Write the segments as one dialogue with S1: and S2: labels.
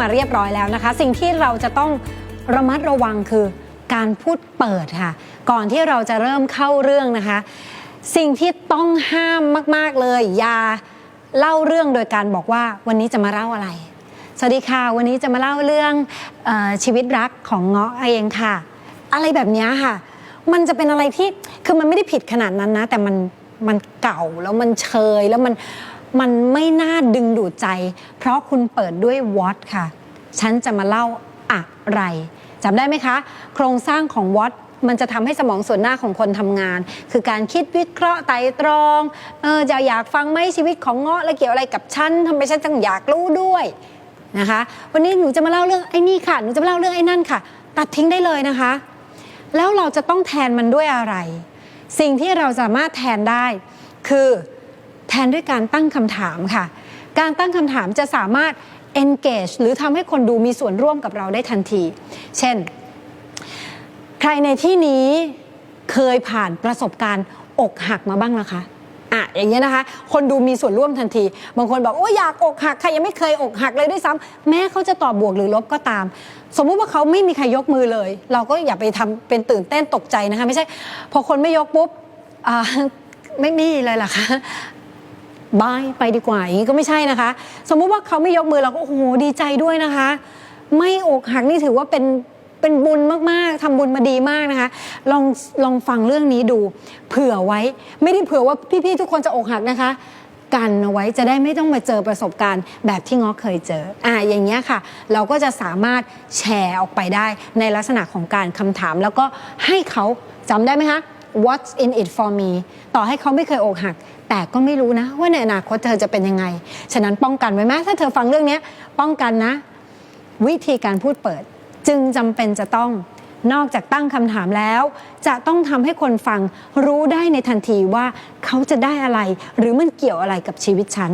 S1: มาเรียบร้อยแล้วนะคะ สิ่งที่เราจะต้องระมัดระวังคือการพูดเปิดค่ะ ก่อนที่เราจะเริ่มเข้าเรื่องนะคะ สิ่งที่ต้องห้ามมาก ๆ เลยอย่าเล่าเรื่องโดยการบอกว่าวันนี้จะมาเล่าอะไร สวัสดีค่ะ วันนี้จะมาเล่าเรื่องออชีวิตรักของเงาะเองค่ะ อะไรแบบนี้ค่ะ มันจะเป็นอะไรที่คือมันไม่ได้ผิดขนาดนั้นนะ แต่มันมันเก่าแล้วมันเชยแล้วมัน มันไม่น่าดึงดูดใจ เพราะคุณเปิดด้วย what ค่ะ ฉันจะมาเล่าอะไรจำได้ไหมคะ โครงสร้างของ what มันจะทำให้สมองส่วนหน้าของคนทำงาน คือการคิดวิเคราะห์ไตรตรองเออจะอยากฟังไหมชีวิตของเงาะแล้วเกี่ยวอะไรกับฉันทำไมฉันต้องอยากรู้ด้วยนะคะ วันนี้หนูจะมาเล่าเรื่องไอ้นี่ค่ะหนูจะมาเล่าเรื่องไอ้นั่นค่ะ ตัดทิ้งได้เลยนะคะ แล้วเราจะต้องแทนมันด้วยอะไร สิ่งที่เราสามารถแทนได้ คือ แทนด้วยการตั้งคำถามค่ะ การตั้งคำถามจะสามารถ engage หรือทำให้คนดูมีส่วนร่วมกับเราได้ทันที เช่น ใครในที่นี้เคยผ่านประสบการณ์อกหักมาบ้างล่ะคะอะอย่างเงี้ยนะคะ คนดูมีส่วนร่วมทันที บางคนบอกโอ้อยากอกหักใครยังไม่เคยอกหักเลยด้วยซ้ำแม้เขาจะตอบบวกหรือลบก็ตาม สมมุติว่าเขาไม่มีใครยกมือเลย เราก็อย่าไปทำเป็นตื่นเต้นตกใจนะคะ ไม่ใช่ พอคนไม่ยกปุ๊บอ่าไม่มีเลยล่ะคะ บายไปดีกว่าอย่างนี้ก็ไม่ใช่นะคะ สมมุติว่าเขาไม่ยกมือเราก็โอ้โหดีใจด้วยนะคะ ไม่อกหักนี่ถือว่าเป็นเป็นบุญมากๆทำบุญมาดีมากนะคะ ลองลองฟังเรื่องนี้ดู เผื่อไว้ ไม่ได้เผื่อว่าพี่ๆทุกคนจะอกหักนะคะ กันเอาไว้จะได้ไม่ต้องมาเจอประสบการณ์ แบบที่ง้อเคยเจอ อ่าอย่างเงี้ยค่ะ เราก็จะสามารถแชร์ออกไปได้ในลักษณะของการคำถาม แล้วก็ให้เขาจำได้ไหมคะ What's in it for me ต่อให้เขาไม่เคยอกหัก แต่ก็ไม่รู้นะ ว่าในอนาคตเธอจะเป็นยังไง ฉะนั้นป้องกันไว้ไหมถ้าเธอฟังเรื่องนี้ป้องกันนะ วิธีการพูดเปิด จึงจำเป็นจะต้องนอกจากตั้งคำถามแล้ว จะต้องทำให้คนฟังรู้ได้ในทันทีว่าเขาจะได้อะไร หรือมันเกี่ยวอะไรกับชีวิตฉัน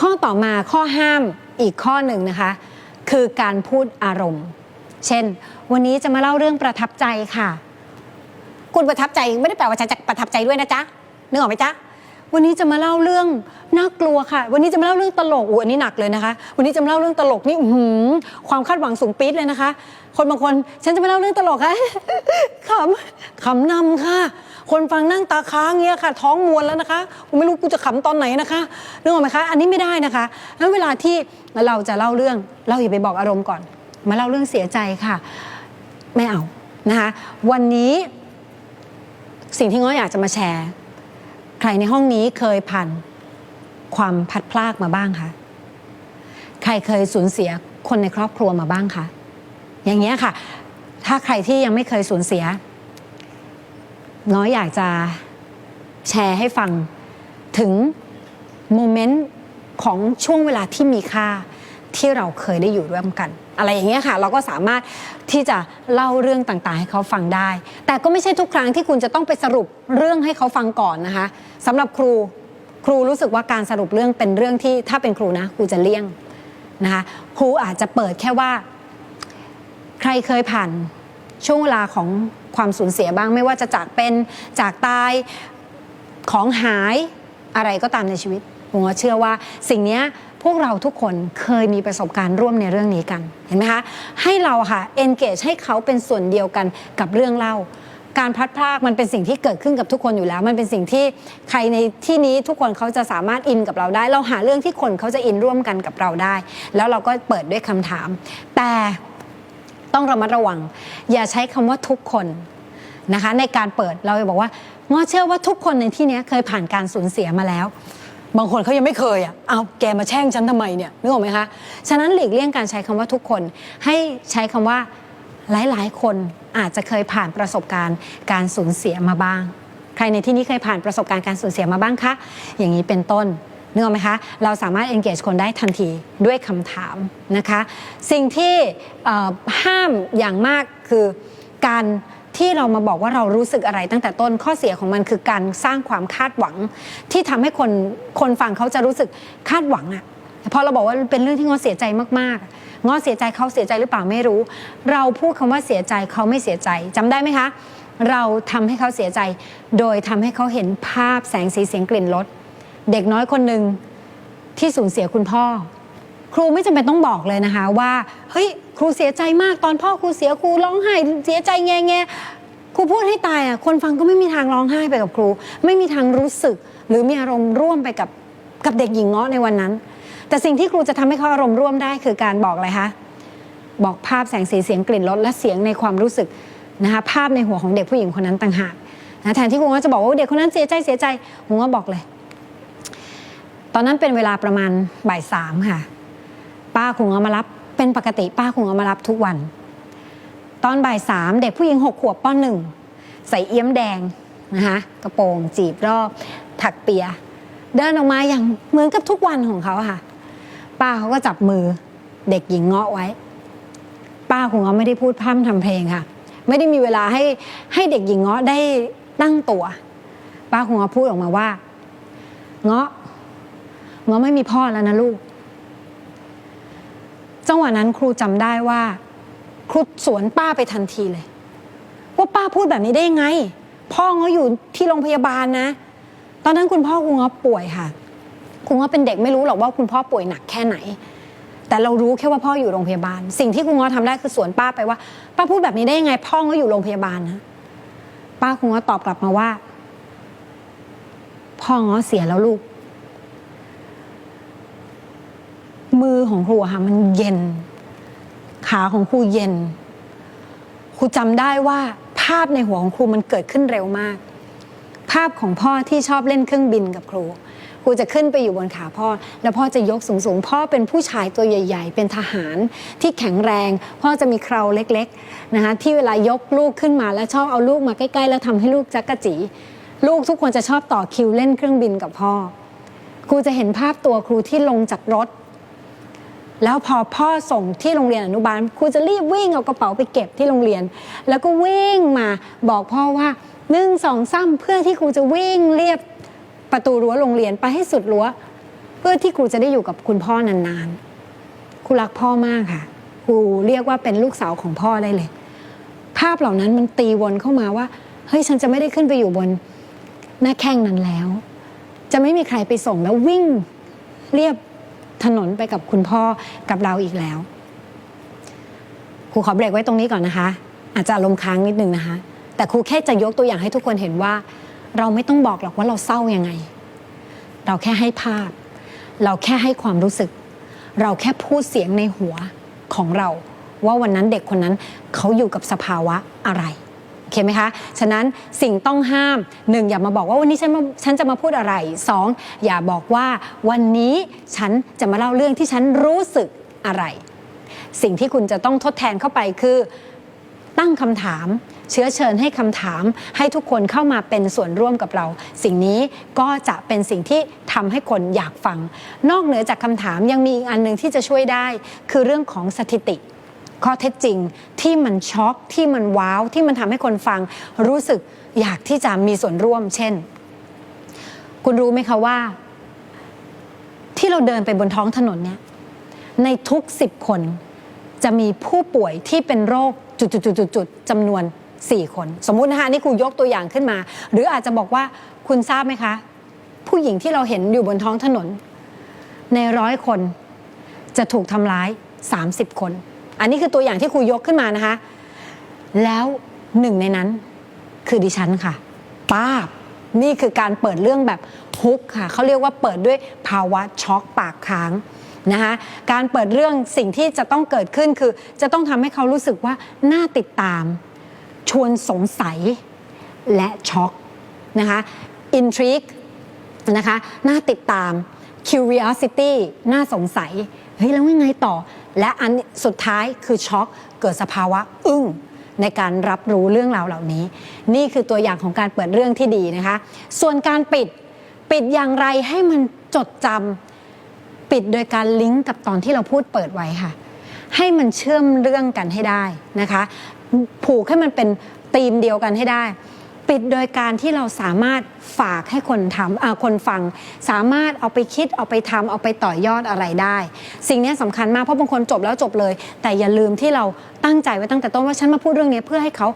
S1: ข้อต่อมาข้อห้ามอีกข้อหนึ่งนะคะ คือการพูดอารมณ์ เช่น วันนี้จะมาเล่าเรื่องประทับใจค่ะ คุณประทับใจไม่ได้แปลว่าฉันจะประทับใจด้วยนะจ๊ะนึกออกไหมจ๊ะ วันนี้จะมาเล่าเรื่องน่ากลัวค่ะ วันนี้จะมาเล่าเรื่องตลกอู้อันนี้หนักเลยนะคะ วันนี้จะมาเล่าเรื่องตลกนี่อื้อหือความคาดหวังสูงปี๊ดเลยนะคะ คนบางคนฉันจะมาเล่าเรื่องตลกค่ะ ขำขำนำค่ะ คนฟังนั่งตาค้างเงี้ยค่ะ ท้องมวนแล้วนะคะกูไม่รู้กูจะขำตอนไหนนะคะนึกออกไหมคะ อันนี้ไม่ได้นะคะแล้วเวลาที่เราจะเล่าเรื่องเราอย่าไปบอกอารมณ์ก่อน มาเล่าเรื่องเสียใจค่ะ ไม่เอานะคะ วันนี้สิ่งที่ง้ออยากจะมาแชร์ ใครในห้องนี้เคยผ่านความพัดพลากมาบ้างคะใครเคยสูญเสียคนในครอบครัวมาบ้างคะอย่างเงี้ยค่ะ ถ้าใครที่ยังไม่เคยสูญเสีย น้อยอยากจะแชร์ให้ฟังถึงโมเมนต์ของช่วงเวลาที่มีค่า ที่เราเคยได้อยู่ร่วมกัน อะไรอย่างเงี้ยค่ะ เราก็สามารถที่จะเล่าเรื่องต่างๆ ให้เขาฟังได้ แต่ก็ไม่ใช่ทุกครั้งที่คุณจะต้องไปสรุปเรื่องให้เขาฟังก่อนนะคะสำหรับครูครูรู้สึกว่าการสรุปเรื่องเป็นเรื่องที่ถ้าเป็นครูนะครูจะเลี่ยงนะคะครูอาจจะเปิดแค่ว่า ใครเคยผ่านช่วงเวลาของความสูญเสียบ้างไม่ว่าจะจากเป็นจากตายของหายอะไรก็ตามในชีวิตผมว่าเชื่อว่าสิ่งนี้ พวกเราทุกคนเคยมีประสบการณ์ร่วมในเรื่องนี้กันเห็นไหมคะให้เราค่ะ engage ให้เขาเป็นส่วนเดียวกันกับเรื่องเล่า การพลัดพรากมันเป็นสิ่งที่เกิดขึ้นกับทุกคนอยู่แล้ว มันเป็นสิ่งที่ใครในที่นี้ทุกคนเขาจะสามารถอินกับเราได้ เราหาเรื่องที่คนเขาจะอินร่วมกันกับเราได้ แล้วเราก็เปิดด้วยคำถาม แต่ต้องระมัดระวัง อย่าใช้คำว่าทุกคนนะคะในการเปิดเราจะบอกว่าง้อเชื่อว่าทุกคนในที่นี้เคยผ่านการสูญเสียมาแล้ว บางคนเขายังไม่เคยอะเอาแกมาแช่งฉันทำไมเนี่ยนึกออกไหมคะ ฉะนั้นหลีกเลี่ยงการใช้คำว่าทุกคน ให้ใช้คำว่าหลายๆ คนอาจจะเคยผ่านประสบการณ์การสูญเสียมาบ้าง ใครในที่นี้เคยผ่านประสบการณ์การสูญเสียมาบ้างคะ อย่างนี้เป็นต้นนึกออกไหมคะ เราสามารถ engage คนได้ทันทีด้วยคำถามนะคะ สิ่งที่เอ่อห้ามอย่างมากคือการ ที่เรามาบอกว่าเรารู้สึกอะไรตั้งแต่ต้นข้อเสียของมันคือการสร้างความคาดหวัง ที่ทำให้คนคนฟังเขาจะรู้สึกคาดหวังอะพอเราบอกว่าเป็นเรื่องที่งอเสียใจมากๆงอเสียใจเขาเสียใจหรือเปล่าไม่รู้ เราพูดคำว่าเสียใจเขาไม่เสียใจจำได้ไหมคะ เราทำให้เขาเสียใจ โดยทำให้เขาเห็นภาพแสงสีเสียงกลิ่นรสเด็กน้อยคนหนึ่งที่สูญเสียคุณพ่อ ครูไม่จำเป็นต้องบอกเลยนะคะว่าเฮ้ย ครูเสียใจมากตอนพ่อครูเสียครูร้องไห้เสียใจแงแงครูพูดให้ตายอะคนฟังก็ไม่มีทางร้องไห้ไปกับครู ไม่มีทางรู้สึก หรือมีอารมณ์ร่วมไปกับกับเด็กหญิงเงาะในวันนั้น แต่สิ่งที่ครูจะทำให้เขาอารมณ์ร่วมได้คือการบอกอะไรคะบอกภาพแสงสีเสียงกลิ่นรสและเสียงในความรู้สึกนะคะภาพในหัวของเด็กผู้หญิงคนนั้นต่างหากนะแทนที่ครูก็จะบอกว่าเด็กคนนั้นเสียใจเสียใจครูก็บอกเลย ตอนนั้นเป็นเวลาประมาณบ่ายสามค่ะ ป้าคงเอามารับ เป็นปกติป้าคงเอามารับทุกวัน ตอนบ่ายสามเด็กผู้หญิงหกขวบป้อนหนึ่งใส่เอี้ยมแดงนะคะกระโปรงจีบรอบถักเปีย เดินออกมาอย่างเหมือนกับทุกวันของเขาค่ะ ป้าเขาก็จับมือเด็กหญิงเงาะไว้ ป้าคงเขาไม่ได้พูดพร่ำทำเพลงค่ะ ไม่ได้มีเวลาให้ให้เด็กหญิงเงาะได้ตั้งตัว ป้าคงเขาพูดออกมาว่า เงาะเงาะไม่มีพ่อแล้วนะลูก จังหวะนั้นครูจำได้ว่า ครูสวนป้าไปทันทีเลย ว่าป้าพูดแบบนี้ได้ยังไง พ่อเงาอยู่ที่โรงพยาบาลนะ ตอนนั้นคุณพ่อครูเงาป่วยค่ะครูเงาเป็นเด็กไม่รู้หรอกว่าคุณพ่อป่วยหนักแค่ไหน แต่เรารู้แค่ว่าพ่ออยู่โรงพยาบาล สิ่งที่ครูเงาะทำได้คือสวนป้าไปว่า ป้าพูดแบบนี้ได้ยังไง พ่อเงาอยู่โรงพยาบาลนะป้าครูเงาตอบกลับมาว่า พ่อเงาเสียแล้วลูก มือของครูอะค่ะมันเย็น ขาของครูเย็น ครูจำได้ว่าภาพในหัวของครูมันเกิดขึ้นเร็วมาก ภาพของพ่อที่ชอบเล่นเครื่องบินกับครู ครูจะขึ้นไปอยู่บนขาพ่อ แล้วพ่อจะยกสูงๆ พ่อเป็นผู้ชายตัวใหญ่ ๆ เป็นทหารที่แข็งแรง พ่อจะมีเคราเล็กๆนะคะที่เวลายกลูกขึ้นมาแล้วชอบเอาลูกมาใกล้ๆ แล้วทำให้ลูกจักกะจี ลูกทุกคนจะชอบต่อคิวเล่นเครื่องบินกับพ่อครูจะเห็นภาพตัวครูที่ลงจากรถ แล้วพอพ่อส่งที่โรงเรียนอนุบาลครูจะรีบวิ่งเอากระเป๋าไปเก็บที่โรงเรียน แล้วก็วิ่งมาบอกพ่อว่าหนึ่งสองซ้ำเพื่อที่ครูจะวิ่งเรียบประตูรั้วโรงเรียนไปให้สุดรั้ว เพื่อที่ครูจะได้อยู่กับคุณพ่อนานๆครูรักพ่อมากค่ะครูเรียกว่าเป็นลูกสาวของพ่อได้เลย ภาพเหล่านั้นมันตีวนเข้ามาว่าเฮ้ยฉันจะไม่ได้ขึ้นไปอยู่บนหน้าแข้งนั้นแล้ว จะไม่มีใครไปส่งแล้ววิ่งเรียบ ถนนไปกับคุณพ่อกับเราอีกแล้วครูขอเบรกไว้ตรงนี้ก่อนนะคะ อาจจะอารมณ์ค้างนิดนึงนะคะ แต่ครูแค่จะยกตัวอย่างให้ทุกคนเห็นว่า เราไม่ต้องบอกหรอกว่าเราเศร้ายังไง เราแค่ให้ภาพ เราแค่ให้ความรู้สึก เราแค่พูดเสียงในหัวของเรา ว่าวันนั้นเด็กคนนั้นเขาอยู่กับสภาวะอะไร คไหมคะ ฉะนั้นสิ่งต้องห้ามหนึ่งอย่ามาบอกว่าวันนี้ฉันมาฉันจะมาพูดอะไรสองอย่าบอกว่าวันนี้ฉันจะมาเล่าเรื่องที่ฉันรู้สึกอะไร สิ่งที่คุณจะต้องทดแทนเข้าไปคือ ตั้งคำถาม เชื้อเชิญให้คำถาม ให้ทุกคนเข้ามาเป็นส่วนร่วมกับเรา สิ่งนี้ก็จะเป็นสิ่งที่ทำให้คนอยากฟัง นอกเหนือจากคำถามยังมีอีกอันหนึ่งที่จะช่วยได้ คือเรื่องของสถิติ ข้อเท็จจริงที่มันช็อกที่มันว้าวที่มันทำให้คนฟังรู้สึกอยากที่จะมีส่วนร่วม เช่น คุณรู้ไหมคะว่า ที่เราเดินไปบนท้องถนนเนี่ยในทุกสิบคนจะมีผู้ป่วยที่เป็นโรคจุดๆๆๆจำนวน 4 คน สมมุตินะคะนี่ครูยกตัวอย่างขึ้นมา หรืออาจจะบอกว่าคุณทราบไหมคะ ผู้หญิงที่เราเห็นอยู่บนท้องถนน ในร้อยคนจะถูกทำร้าย 30 คน อันนี้คือตัวอย่างที่ครูยกขึ้นมานะคะ แล้วหนึ่งในนั้นคือดิฉันค่ะ ป้าบ นี่คือการเปิดเรื่องแบบฮุกค่ะ เขาเรียกว่าเปิดด้วยภาวะช็อกปากค้างนะคะการเปิดเรื่องสิ่งที่จะต้องเกิดขึ้นคือ จะต้องทำให้เขารู้สึกว่าน่าติดตาม ชวนสงสัยและช็อกนะคะ intrigue นะคะน่าติดตาม curiosity น่าสงสัย เฮ้ย แล้วยังไงต่อ และอันสุดท้ายคือช็อกเกิดสภาวะอึ้งในการรับรู้เรื่องราวเหล่านี้ นี่คือตัวอย่างของการเปิดเรื่องที่ดีนะคะ ส่วนการปิดปิดอย่างไรให้มันจดจำปิดโดยการลิงก์กับตอนที่เราพูดเปิดไว้ค่ะ ให้มันเชื่อมเรื่องกันให้ได้นะคะ ผูกให้มันเป็นธีมเดียวกันให้ได้ ปิดโดยการที่เราสามารถฝากให้คนทำอ่าคนฟัง สามารถเอาไปคิดเอาไปทำเอาไปต่อยอดอะไรได้ สิ่งนี้สำคัญมากเพราะบางคนจบแล้วจบเลย แต่อย่าลืมที่เราตั้งใจไว้ตั้งแต่ต้นว่าฉันมาพูดเรื่องนี้เพื่อให้เขา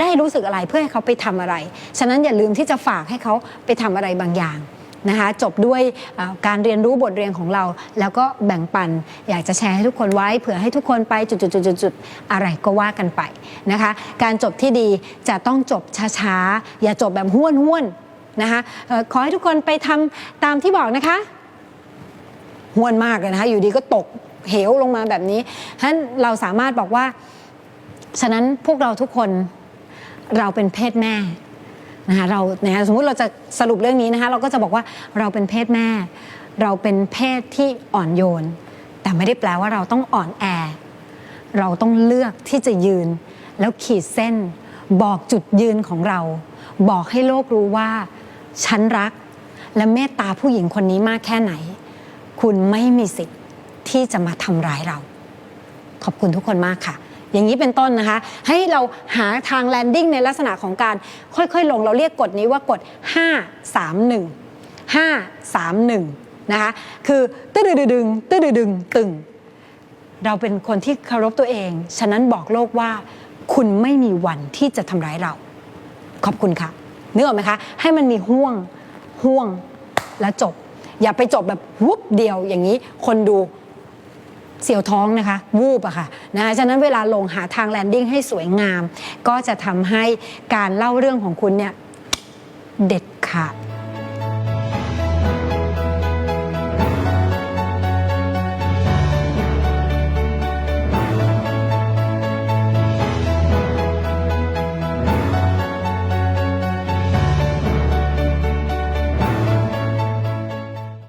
S1: ได้รู้สึกอะไรเพื่อให้เขาไปทำอะไร ฉะนั้นอย่าลืมที่จะฝากให้เขาไปทำอะไรบางอย่าง นะคะจบด้วยการเรียนรู้บทเรียนของเรา แล้วก็แบ่งปัน อยากจะแชร์ให้ทุกคนไว้เผื่อให้ทุกคนไปจุดๆๆ ๆ อะไรก็ว่ากันไปนะคะ การจบที่ดีจะต้องจบช้าๆ อย่าจบแบบห้วนห้วนนะคะขอให้ทุกคนไปทำตามที่บอกนะคะห้วนมากเลยนะคะ อยู่ดีก็ตกเหวลงมาแบบนี้ฉะนั้นเราสามารถบอกว่า ฉะนั้นพวกเราทุกคนเราเป็นเพศแม่ นะคะเราเนี่ยสมมุติเราจะสรุปเรื่องนี้นะคะเราก็จะบอกว่าเราเป็นเพศแม่ เราเป็นเพศที่อ่อนโยน แต่ไม่ได้แปลว่าเราต้องอ่อนแอ เราต้องเลือกที่จะยืน แล้วขีดเส้น บอกจุดยืนของเรา บอกให้โลกรู้ว่าฉันรักและเมตตาผู้หญิงคนนี้มากแค่ไหน คุณไม่มีสิทธิ์ที่จะมาทำร้ายเรา ขอบคุณทุกคนมากค่ะ อย่างนี้เป็นต้นนะคะ ให้เราหาทางแลนดิ้งในลักษณะของการค่อยๆ ลงเราเรียกกฎนี้ว่ากฎ 5 3 1 5 3 1 นะคะ คือตื้อดึดึงตื้อดึงตึง เราเป็นคนที่เคารพตัวเอง ฉะนั้นบอกโลกว่าคุณไม่มีวันที่จะทำร้ายเรา ขอบคุณค่ะนึกออกไหมคะ ให้มันมีห่วงห่วงแล้วจบ อย่าไปจบแบบวุบเดียวอย่างนี้ คนดู เสียวท้องนะคะ วูบอะค่ะนะคะฉะนั้นเวลาลงหาทางแลนดิ้งให้สวยงาม ก็จะทำให้การเล่าเรื่องของคุณเนี่ยเด็ดขาด